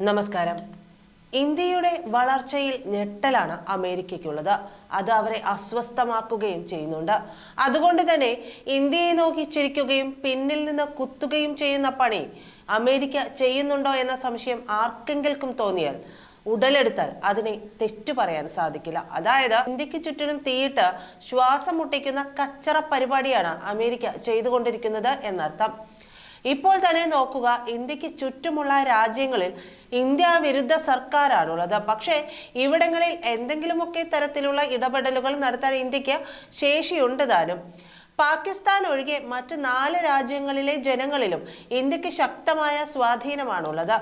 നമസ്കാരം. ഇന്ത്യയുടെ വളർച്ചയിൽ ഞെട്ടലാണ് അമേരിക്കയ്ക്കുള്ളത്. അത് അവരെ അസ്വസ്ഥമാക്കുകയും ചെയ്യുന്നുണ്ട്. അതുകൊണ്ട് തന്നെ ഇന്ത്യയെ നോക്കി ചിരിക്കുകയും പിന്നിൽ നിന്ന് കുത്തുകയും ചെയ്യുന്ന പണി അമേരിക്ക ചെയ്യുന്നുണ്ടോ എന്ന സംശയം ആർക്കെങ്കിലും തോന്നിയാൽ ഉടലെടുത്താൽ അതിനെ തെറ്റു പറയാൻ സാധിക്കില്ല. അതായത് ഇന്ത്യയ്ക്ക് ചുറ്റിനും തീയിട്ട് ശ്വാസം മുട്ടിക്കുന്ന കച്ചറ പരിപാടിയാണ് അമേരിക്ക ചെയ്തുകൊണ്ടിരിക്കുന്നത് എന്നർത്ഥം. ഇപ്പോൾ തന്നെ നോക്കുക ഇന്ത്യയ്ക്ക് ചുറ്റുമുള്ള രാജ്യങ്ങളിൽ ഇന്ത്യ വിരുദ്ധ സർക്കാരാണുള്ളത്. പക്ഷേ ഇവിടങ്ങളിൽ എന്തെങ്കിലുമൊക്കെ തരത്തിലുള്ള ഇടപെടലുകൾ നടത്താൻ ഇന്ത്യയ്ക്ക് ശേഷിയുണ്ട് താനും. പാകിസ്ഥാൻ ഒഴികെ മറ്റ് നാല് രാജ്യങ്ങളിലെ ജനങ്ങളിലും ഇന്ത്യയ്ക്ക് ശക്തമായ സ്വാധീനമാണുള്ളത്.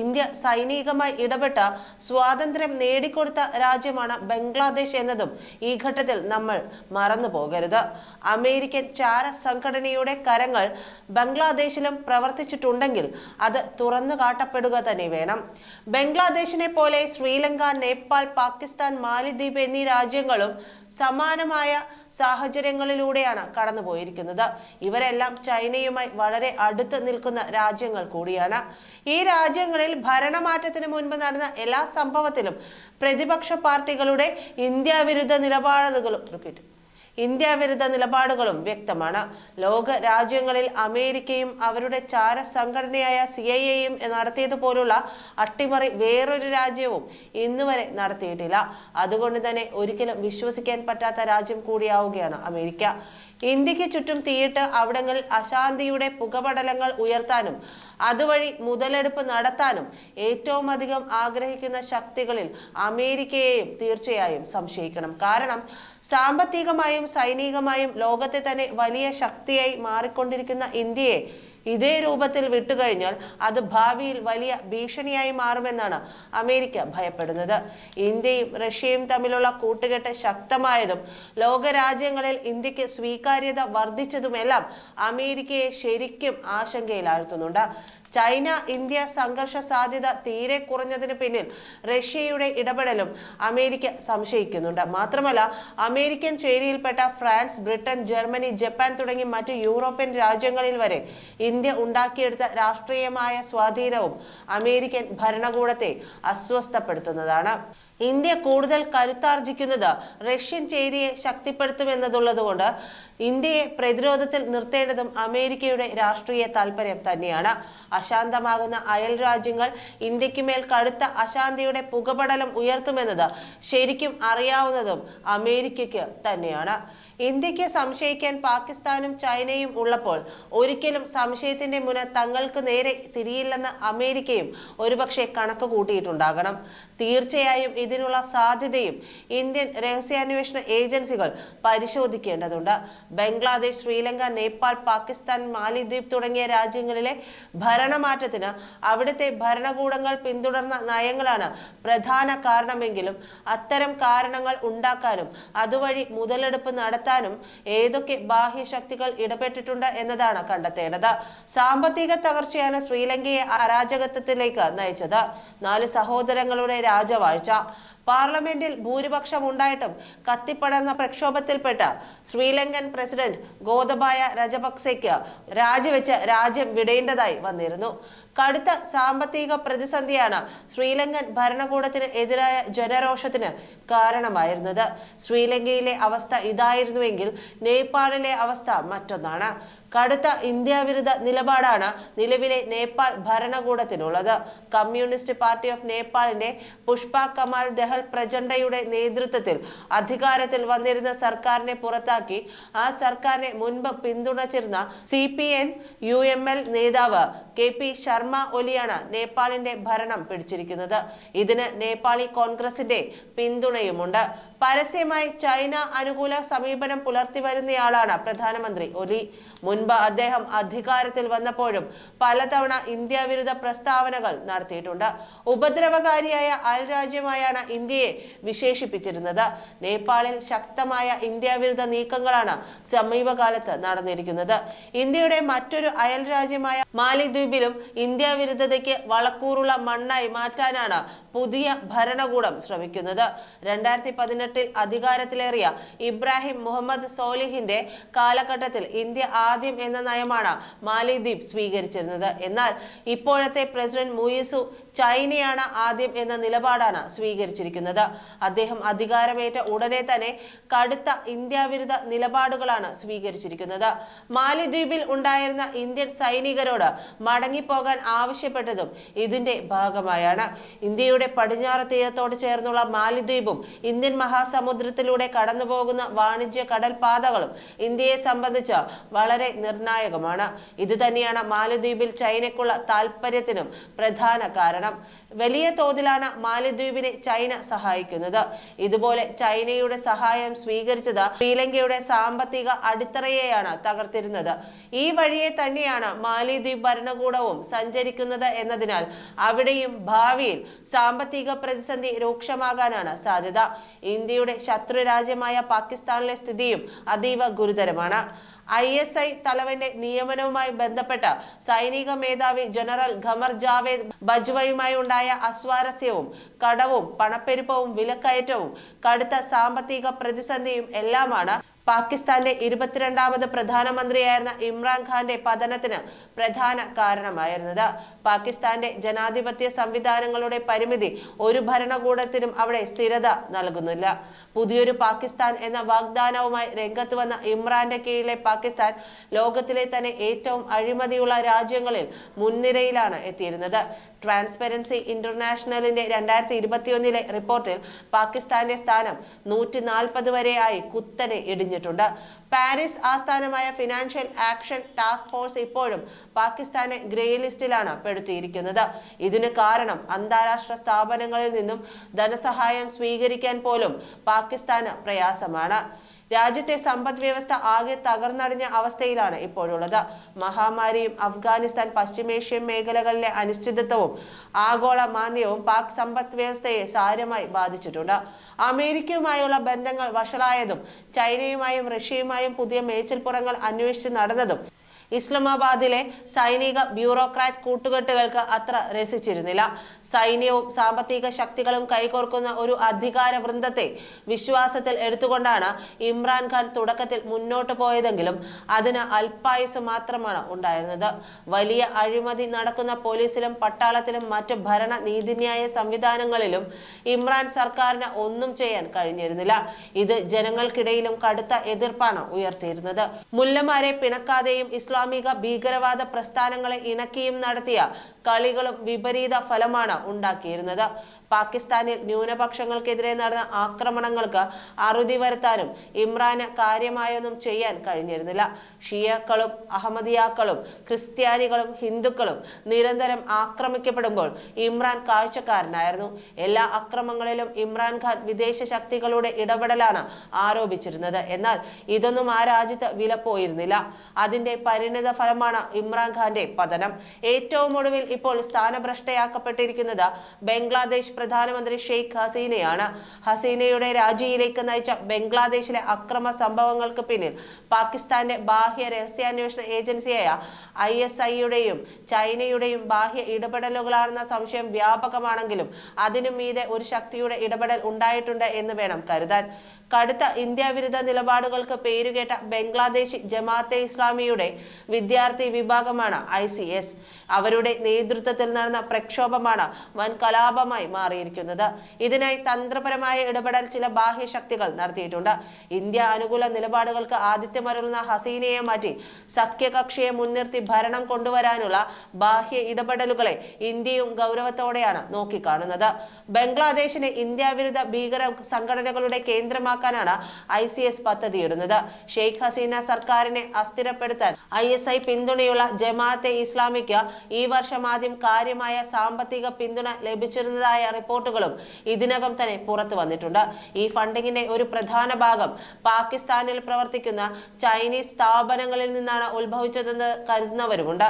ഇന്ത്യ സൈനികമായി ഇടപെട്ട സ്വാതന്ത്ര്യം നേടിക്കൊടുത്ത രാജ്യമാണ് ബംഗ്ലാദേശ് എന്നതും ഈ ഘട്ടത്തിൽ നമ്മൾ മറന്നു പോകരുത് അമേരിക്കൻ ചാര സംഘടനയുടെ കരങ്ങൾ ബംഗ്ലാദേശിലും പ്രവർത്തിച്ചിട്ടുണ്ടെങ്കിൽ അത് തുറന്നു കാട്ടപ്പെടുക തന്നെ വേണം. ബംഗ്ലാദേശിനെ പോലെ ശ്രീലങ്ക നേപ്പാൾ പാകിസ്ഥാൻ മാലിദ്വീപ് എന്നീ രാജ്യങ്ങളും സമാനമായ സാഹചര്യങ്ങളിലൂടെയാണ് കടന്നുപോയിരിക്കുന്നത്. ഇവരെല്ലാം ചൈനയുമായി വളരെ അടുത്ത് നിൽക്കുന്ന രാജ്യങ്ങൾ കൂടിയാണ്. ഈ രാജ്യങ്ങളിൽ ഭരണമാറ്റത്തിന് മുൻപ് നടന്ന എല്ലാ സംഭവത്തിലും പ്രതിപക്ഷ പാർട്ടികളുടെ ഇന്ത്യ വിരുദ്ധ നിലപാടുകളും റിപ്പീറ്റ് ഇന്ത്യ വിരുദ്ധ നിലപാടുകളും വ്യക്തമാണ്. ലോക രാജ്യങ്ങളിൽ അമേരിക്കയും അവരുടെ ചാര സംഘടനയായ സി ഐ എയും നടത്തിയതുപോലുള്ള അട്ടിമറി വേറൊരു രാജ്യവും ഇന്നുവരെ നടത്തിയിട്ടില്ല. അതുകൊണ്ട് തന്നെ ഒരിക്കലും വിശ്വസിക്കാൻ പറ്റാത്ത രാജ്യം കൂടിയാവുകയാണ് അമേരിക്ക. ഇന്ത്യയ്ക്ക് ചുറ്റും തീയിട്ട് അവിടങ്ങളിൽ അശാന്തിയുടെ പുകപടലങ്ങൾ ഉയർത്താനും അതുവഴി മുതലെടുപ്പ് നടത്താനും ഏറ്റവും അധികം ആഗ്രഹിക്കുന്ന ശക്തികളിൽ അമേരിക്കയെയും തീർച്ചയായും സംശയിക്കണം. കാരണം സാമ്പത്തികമായും സൈനികമായും ലോകത്തെ തന്നെ വലിയ ശക്തിയായി മാറിക്കൊണ്ടിരിക്കുന്ന ഇന്ത്യയെ ഇതേ രൂപത്തിൽ വിട്ടുകഴിഞ്ഞാൽ അത് ഭാവിയിൽ വലിയ ഭീഷണിയായി മാറുമെന്നാണ് അമേരിക്ക ഭയപ്പെടുന്നത്. ഇന്ത്യയും റഷ്യയും തമ്മിലുള്ള കൂട്ടുകെട്ട് ശക്തമായതും ലോകരാജ്യങ്ങളിൽ ഇന്ത്യയ്ക്ക് സ്വീകാര്യത വർദ്ധിച്ചതുമെല്ലാം അമേരിക്കയെ ശരിക്കും ആശങ്കയിലാഴ്ത്തുന്നുണ്ട്. ചൈന ഇന്ത്യ സംഘർഷ സാധ്യത തീരെ കുറഞ്ഞതിന് പിന്നിൽ റഷ്യയുടെ ഇടപെടലും അമേരിക്ക സംശയിക്കുന്നുണ്ട്. മാത്രമല്ല അമേരിക്കൻ ചേരിയിൽപ്പെട്ട ഫ്രാൻസ് ബ്രിട്ടൻ ജർമ്മനി ജപ്പാൻ തുടങ്ങി മറ്റ് യൂറോപ്യൻ രാജ്യങ്ങളിൽ വരെ ഇന്ത്യ ഉണ്ടാക്കിയെടുത്ത രാഷ്ട്രീയമായ സ്വാധീനവും അമേരിക്കൻ ഭരണകൂടത്തെ അസ്വസ്ഥപ്പെടുത്തുന്നതാണ്. ഇന്ത്യ കൂടുതൽ കരുത്താർജിക്കുന്നത് റഷ്യൻ ചേരിയെ ശക്തിപ്പെടുത്തുമെന്നതുള്ളതുകൊണ്ട് ഇന്ത്യയെ പ്രതിരോധത്തിൽ നിർത്തേണ്ടതും അമേരിക്കയുടെ രാഷ്ട്രീയ താല്പര്യം തന്നെയാണ്. അശാന്തമാകുന്ന അയൽ രാജ്യങ്ങൾ ഇന്ത്യയ്ക്ക് മേൽ കടുത്ത അശാന്തിയുടെ പുകപടലം ഉയർത്തുമെന്നത് ശരിക്കും അറിയാവുന്നതും അമേരിക്കയ്ക്ക് തന്നെയാണ്. ഇന്ത്യയ്ക്ക് സംശയിക്കാൻ പാകിസ്ഥാനും ചൈനയും ഉള്ളപ്പോൾ ഒരിക്കലും സംശയത്തിന്റെ മുന തങ്ങൾക്ക് നേരെ തിരിയില്ലെന്ന് അമേരിക്കയും ഒരുപക്ഷെ കണക്ക് കൂട്ടിയിട്ടുണ്ടാകണം. തീർച്ചയായും ഇതിനുള്ള സാധ്യതയും ഇന്ത്യൻ രഹസ്യാന്വേഷണ ഏജൻസികൾ പരിശോധിക്കേണ്ടതുണ്ട്. ബംഗ്ലാദേശ് ശ്രീലങ്ക നേപ്പാൾ പാകിസ്ഥാൻ മാലിദ്വീപ് തുടങ്ങിയ രാജ്യങ്ങളിലെ ഭരണമാറ്റത്തിന് അവിടുത്തെ ഭരണകൂടങ്ങൾ പിന്തുടർന്ന നയങ്ങളാണ് പ്രധാന കാരണമെങ്കിലും അത്തരം കാരണങ്ങൾ ഉണ്ടാക്കാനും അതുവഴി മുതലെടുപ്പ് നടത്താനും ഏതൊക്കെ ബാഹ്യ ശക്തികൾ ഇടപെട്ടിട്ടുണ്ട് എന്നതാണ് കണ്ടെത്തേണ്ടത്. സാമ്പത്തിക തകർച്ചയാണ് ശ്രീലങ്കയെ അരാജകത്വത്തിലേക്ക് നയിച്ചത്. നാല് സഹോദരങ്ങളുടെ രാജവാഴ്ച. പാർലമെന്റിൽ ഭൂരിപക്ഷം ഉണ്ടായിട്ടും കത്തിപ്പടർന്ന പ്രക്ഷോഭത്തിൽപ്പെട്ട ശ്രീലങ്കൻ പ്രസിഡന്റ് ഗോതബായ രജപക്സെക്ക് രാജിവെച്ച് രാജ്യം വിടേണ്ടതായി വന്നിരുന്നു. കടുത്ത സാമ്പത്തിക പ്രതിസന്ധിയാണ് ശ്രീലങ്കൻ ഭരണകൂടത്തിന് എതിരായ ജനരോഷത്തിന് കാരണമായിരുന്നത്. ശ്രീലങ്കയിലെ അവസ്ഥ ഇതായിരുന്നുവെങ്കിൽ നേപ്പാളിലെ അവസ്ഥ മറ്റൊന്നാണ്. കടുത്ത ഇന്ത്യാവിരുദ്ധ നിലപാടാണ് നിലവിലെ നേപ്പാൾ ഭരണകൂടത്തിനുള്ളത്. കമ്മ്യൂണിസ്റ്റ് പാർട്ടി ഓഫ് നേപ്പാളിന്റെ പുഷ്പ കമാൽ ദഹൽ പ്രചണ്ഡയുടെ നേതൃത്വത്തിൽ അധികാരത്തിൽ വന്നിരുന്ന സർക്കാരിനെ പുറത്താക്കി. ആ സർക്കാരിനെ മുൻപ് പിന്തുണച്ചിരുന്ന C P N U M L നേതാവ് കെ പി ശർമ്മ ഒലിയാണ് നേപ്പാളിന്റെ ഭരണം പിടിച്ചിരിക്കുന്നത്. ഇതിന് നേപ്പാളി കോൺഗ്രസിന്റെ പിന്തുണയുമുണ്ട്. പരസ്യമായി ചൈന അനുകൂല സമീപനം പുലർത്തി വരുന്നയാളാണ് പ്രധാനമന്ത്രി ഒലി. മുൻപ് അദ്ദേഹം അധികാരത്തിൽ വന്നപ്പോഴും പലതവണ ഇന്ത്യ വിരുദ്ധ പ്രസ്താവനകൾ നടത്തിയിട്ടുണ്ട്. ഉപദ്രവകാരിയായ അൽ രാജ്യമായാണ് ഇന്ത്യയെ വിശേഷിപ്പിച്ചിരുന്നത്. നേപ്പാളിൽ ശക്തമായ ഇന്ത്യ വിരുദ്ധ നീക്കങ്ങളാണ് സമീപകാലത്ത് നടന്നിരിക്കുന്നത്. ഇന്ത്യയുടെ മറ്റൊരു അയൽ രാജ്യമായ മാലിദ്വീപിലും ഇന്ത്യ വിരുദ്ധതയ്ക്ക് വളക്കൂറുള്ള മണ്ണായി മാറ്റാനാണ് പുതിയ ഭരണകൂടം ശ്രമിക്കുന്നത്. രണ്ടായിരത്തി പതിനെട്ടിൽ അധികാരത്തിലേറിയ ഇബ്രാഹിം മുഹമ്മദ് സോലിഹിന്റെ കാലഘട്ടത്തിൽ ഇന്ത്യ ആദ്യം എന്ന നയമാണ് മാലിദ്വീപ് സ്വീകരിച്ചിരുന്നത്. എന്നാൽ ഇപ്പോഴത്തെ പ്രസിഡന്റ് മുയിസു ചൈനയാണ് ആദ്യം എന്ന നിലപാടാണ് സ്വീകരിച്ചിരിക്കുന്നത്. അദ്ദേഹം അധികാരമേറ്റ ഉടനെ തന്നെ കടുത്ത ഇന്ത്യ വിരുദ്ധ നിലപാടുകളാണ് സ്വീകരിച്ചിരിക്കുന്നത്. മാലിദ്വീപിൽ ഉണ്ടായിരുന്ന ഇന്ത്യൻ സൈനികരോട് മടങ്ങിപ്പോകാൻ ആവശ്യപ്പെട്ടതും ഇതിന്റെ ഭാഗമായാണ്. ഇന്ത്യയുടെ പടിഞ്ഞാറ് തീരത്തോട് ചേർന്നുള്ള മാലിദ്വീപും ഇന്ത്യൻ മഹാസമുദ്രത്തിലൂടെ കടന്നുപോകുന്ന വാണിജ്യ കടൽപാതകളും ഇന്ത്യയെ സംബന്ധിച്ച് വളരെ നിർണായകമാണ്. ഇത് തന്നെയാണ് മാലദ്വീപിൽ ചൈനയ്ക്കുള്ള താല്പര്യത്തിനും പ്രധാന കാരണം. വലിയ തോതിലാണ് മാലദ്വീപിനെ ചൈന സഹായിക്കുന്നത്. ഇതുപോലെ ചൈനയുടെ സഹായം സ്വീകരിച്ചത് ശ്രീലങ്കയുടെ സാമ്പത്തിക അടിത്തറയെയാണ് തകർത്തിരുന്നത്. ഈ വഴിയെ തന്നെയാണ് മാലിദ്വീപ് ഭരണകൂടവും സഞ്ചരിക്കുന്നത് എന്നതിനാൽ അവിടെയും ഭാവിയിൽ സാമ്പത്തിക പ്രതിസന്ധി രൂക്ഷമാകാനാണ് സാധ്യത. ഇന്ത്യയുടെ ശത്രു രാജ്യമായ പാകിസ്ഥാനിലെ സ്ഥിതിയും അതീവ ഗുരുതരമാണ്. ഐ എസ് ഐ തലവന്റെ നിയമനവുമായി ബന്ധപ്പെട്ട് സൈനിക മേധാവി ജനറൽ ഖമർ ജാവേദ് ബജ്വയുമായി ഉണ്ടായ അസ്വാരസ്യവും കടവും പണപ്പെരുപ്പവും വിലക്കയറ്റവും കടുത്ത സാമ്പത്തിക പ്രതിസന്ധിയും എല്ലാമാണ് പാകിസ്ഥാന്റെ ഇരുപത്തിരണ്ടാമത് പ്രധാനമന്ത്രിയായിരുന്ന ഇമ്രാൻഖാന്റെ പതനത്തിന് പ്രധാന കാരണമായിരുന്നത്. പാകിസ്ഥാന്റെ ജനാധിപത്യ സംവിധാനങ്ങളുടെ പരിമിതി ഒരു ഭരണകൂടത്തിനും അവിടെ സ്ഥിരത നൽകുന്നില്ല. പുതിയൊരു പാകിസ്ഥാൻ എന്ന വാഗ്ദാനവുമായി രംഗത്ത് വന്ന ഇമ്രാന്റെ കീഴിലെ പാകിസ്ഥാൻ ലോകത്തിലെ തന്നെ ഏറ്റവും അഴിമതിയുള്ള രാജ്യങ്ങളിൽ മുൻനിരയിലാണ് എത്തിയിരുന്നത്. ട്രാൻസ്പെറൻസി ഇന്റർനാഷണലിന്റെ രണ്ടായിരത്തി ഇരുപത്തിയൊന്നിലെ റിപ്പോർട്ടിൽ പാകിസ്ഥാന്റെ സ്ഥാനം നൂറ്റി നാൽപ്പത് വരെയായി കുത്തനെ കുത്തനെ ഇടിഞ്ഞിട്ടുണ്ട് പാരീസ് ആസ്ഥാനമായ ഫിനാൻഷ്യൽ ആക്ഷൻ ടാസ്ക് ഫോഴ്സ് ഇപ്പോഴും പാകിസ്ഥാനെ ഗ്രേ ലിസ്റ്റിലാണ് പെടുത്തിയിരിക്കുന്നത്. ഇതിന് കാരണം അന്താരാഷ്ട്ര സ്ഥാപനങ്ങളിൽ നിന്നും ധനസഹായം സ്വീകരിക്കാൻ പോലും പാകിസ്ഥാന് പ്രയാസമാണ്. രാജ്യത്തെ സമ്പദ് വ്യവസ്ഥ ആകെ തകർന്നടിഞ്ഞ അവസ്ഥയിലാണ് ഇപ്പോഴുള്ളത്. മഹാമാരിയും അഫ്ഗാനിസ്ഥാൻ പശ്ചിമേഷ്യൻ മേഖലകളിലെ അനിശ്ചിതത്വവും ആഗോള മാന്ദ്യവും പാക് സമ്പദ് വ്യവസ്ഥയെ സാരമായി ബാധിച്ചിട്ടുണ്ട്. അമേരിക്കയുമായുള്ള ബന്ധങ്ങൾ വഷളായതും ചൈനയുമായും റഷ്യയുമായും പുതിയ മേച്ചിൽപ്പുറങ്ങൾ അന്വേഷിച്ച് നടന്നതും ഇസ്ലാമാബാദിലെ സൈനിക ബ്യൂറോക്രാറ്റ് കൂട്ടുകെട്ടുകൾക്ക് അത്ര രസിച്ചിരുന്നില്ല. സൈന്യവും സാമ്പത്തിക ശക്തികളും കൈകോർക്കുന്ന ഒരു അധികാര വൃന്ദത്തെ വിശ്വാസത്തിൽ എടുത്തുകൊണ്ടാണ് ഇമ്രാൻഖാൻ തുടക്കത്തിൽ മുന്നോട്ട് പോയതെങ്കിലും അതിന് അല്പായുസ് മാത്രമാണ് ഉണ്ടായിരുന്നത്. വലിയ അഴിമതി നടക്കുന്ന പോലീസിലും പട്ടാളത്തിലും മറ്റ് ഭരണ നീതിന്യായ സംവിധാനങ്ങളിലും ഇമ്രാൻ സർക്കാരിന് ഒന്നും ചെയ്യാൻ കഴിഞ്ഞിരുന്നില്ല. ഇത് ജനങ്ങൾക്കിടയിലും കടുത്ത എതിർപ്പാണ് ഉയർത്തിയിരുന്നത്. മുല്ലമാരെ പിണക്കാതെയും ഇസ്ലാമിക ഭീകരവാദ പ്രസ്ഥാനങ്ങളെ ഇണക്കിയും നടത്തിയ കളികളും വിപരീത ഫലമാണ് ഉണ്ടാക്കിയിരുന്നത്. പാകിസ്ഥാനിൽ ന്യൂനപക്ഷങ്ങൾക്കെതിരെ നടന്ന ആക്രമണങ്ങൾക്ക് അറുതി വരുത്താനും ഇമ്രാന് കാര്യമായൊന്നും ചെയ്യാൻ കഴിഞ്ഞിരുന്നില്ല. ഷിയക്കളും അഹമ്മദിയാക്കളും ക്രിസ്ത്യാനികളും ഹിന്ദുക്കളും നിരന്തരം ആക്രമിക്കപ്പെടുമ്പോൾ ഇമ്രാൻ കാഴ്ചക്കാരനായിരുന്നു. എല്ലാ അക്രമങ്ങളിലും ഇമ്രാൻഖാൻ വിദേശ ശക്തികളുടെ ഇടപെടലാണ് ആരോപിച്ചിരുന്നത്. എന്നാൽ ഇതൊന്നും ആ രാജ്യത്ത് വിലപ്പോയിരുന്നില്ല. അതിന്റെ പരിണിത ഫലമാണ് ഇമ്രാൻഖാന്റെ പതനം. ഏറ്റവും ഒടുവിൽ ഇപ്പോൾ സ്ഥാനഭ്രഷ്ടയാക്കപ്പെട്ടിരിക്കുന്നത് ബംഗ്ലാദേശ് പ്രധാനമന്ത്രി ഷെയ്ഖ് ഹസീനയാണ്. ഹസീനയുടെ രാജിയിലേക്ക് നയിച്ച ബംഗ്ലാദേശിലെ അക്രമ സംഭവങ്ങൾക്ക് പിന്നിൽ പാകിസ്ഥാന്റെ ബാഹ്യ രഹസ്യാന്വേഷണ ഏജൻസിയായ ഐ എസ് ഐയുടെയും ചൈനയുടെയും ബാഹ്യ ഇടപെടലുകളാണെന്ന സംശയം വ്യാപകമാണെങ്കിലും അതിനു മീതെ ഒരു ശക്തിയുടെ ഇടപെടൽ ഉണ്ടായിട്ടുണ്ട് എന്ന് വേണം കരുതാൻ. കടുത്ത ഇന്ത്യ വിരുദ്ധ നിലപാടുകൾക്ക് പേരുകേട്ട ബംഗ്ലാദേശി ജമാഅത്തെ ഇസ്ലാമിയുടെ വിദ്യാർത്ഥി വിഭാഗമാണ് ഐ അവരുടെ നേതൃത്വത്തിൽ നടന്ന പ്രക്ഷോഭമാണ് വൻ കലാപമായി മാറിയിരിക്കുന്നത്. ഇതിനായി തന്ത്രപരമായ ഇടപെടൽ ചില ബാഹ്യ ശക്തികൾ നടത്തിയിട്ടുണ്ട്. ഇന്ത്യ അനുകൂല നിലപാടുകൾക്ക് ആദിത്യമരുന്ന ഹസീനയെ മാറ്റി സഖ്യകക്ഷിയെ മുൻനിർത്തി ഭരണം കൊണ്ടുവരാനുള്ള ബാഹ്യ ഇടപെടലുകളെ ഇന്ത്യയും ഗൗരവത്തോടെയാണ് നോക്കിക്കാണുന്നത്. ബംഗ്ലാദേശിനെ ഇന്ത്യ വിരുദ്ധ ഭീകര സംഘടനകളുടെ കേന്ദ്രമാക്കാനാണ് ഐ സി എസ് പദ്ധതിയിടുന്നത്. ഷെയ്ഖ് ഹസീന സർക്കാരിനെ അസ്ഥിരപ്പെടുത്താൻ ഐ എസ് ഐ പിന്തുണയുള്ള ജമാഅത്തെ ഇസ്ലാമിക്ക് ഈ വർഷം ആദ്യം കാര്യമായ സാമ്പത്തിക പിന്തുണ ലഭിച്ചിരുന്നതായ റിപ്പോർട്ടുകളും ഇതിനകം തന്നെ പുറത്തു വന്നിട്ടുണ്ട്. ഈ ഫണ്ടിങ്ങിന്റെ ഒരു പ്രധാന ഭാഗം പാകിസ്ഥാനിൽ പ്രവർത്തിക്കുന്ന ചൈനീസ് സ്ഥാപനങ്ങളിൽ നിന്നാണ് ഉത്ഭവിച്ചതെന്ന് കരുതുന്നവരുമുണ്ട്.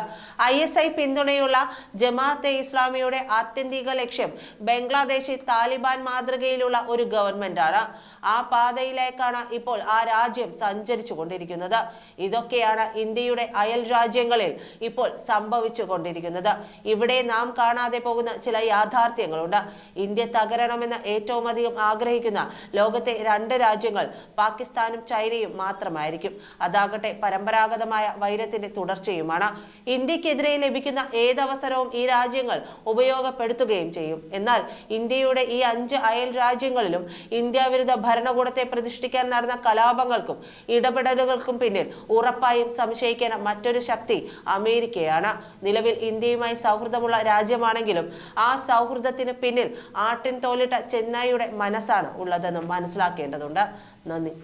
ഐ എസ് ഐ പിന്തുണയുള്ള ജമാഅത്തെ ഇസ്ലാമിയുടെ ആത്യന്തിക ലക്ഷ്യം ബംഗ്ലാദേശി താലിബാൻ മാതൃകയിലുള്ള ഒരു ഗവൺമെന്റാണ്. ആ പാതയിലേക്കാണ് ഇപ്പോൾ ആ രാജ്യം സഞ്ചരിച്ചു കൊണ്ടിരിക്കുന്നത് ഇതൊക്കെയാണ് ഇന്ത്യയുടെ അയൽ രാജ്യങ്ങളിൽ ഇപ്പോൾ സംഭവിച്ചു കൊണ്ടിരിക്കുന്നത് ഇവിടെ നാം കാണാതെ പോകുന്ന ചില യാഥാർത്ഥ്യങ്ങളുണ്ട്. ഇന്ത്യ തകരണമെന്ന് ഏറ്റവും അധികം ആഗ്രഹിക്കുന്ന ലോകത്തെ രണ്ട് രാജ്യങ്ങൾ പാകിസ്ഥാനും ചൈനയും മാത്രമായിരിക്കും. അതാകട്ടെ പരമ്പരാഗതമായ വൈരത്തിന്റെ തുടർച്ചയുമാണ്. ഇന്ത്യക്കെതിരെ ലഭിക്കുന്ന ഏതവസരവും ഈ രാജ്യങ്ങൾ ഉപയോഗപ്പെടുത്തുകയും ചെയ്യും. എന്നാൽ ഇന്ത്യയുടെ ഈ അഞ്ച് അയൽ രാജ്യങ്ങളിലും ഇന്ത്യ വിരുദ്ധ ഭരണകൂടത്തെ പ്രതിഷ്ഠിക്കാൻ നടന്ന കലാപങ്ങൾക്കും ഇടപെടലുകൾക്കും പിന്നിൽ ഉറപ്പായും സംശയിക്കേണ്ട മറ്റൊരു ശക്തി അമേരിക്കയാണ്. നിലവിൽ ഇന്ത്യയുമായി സൗഹൃദമുള്ള രാജ്യമാണെങ്കിലും ആ സൗഹൃദത്തിന് പിന്നിൽ ആട്ടിൻ തോലിട്ട ചെന്നൈയുടെ മനസ്സാണ് ഉള്ളതെന്നും മനസ്സിലാക്കേണ്ടതുണ്ട്. നന്ദി.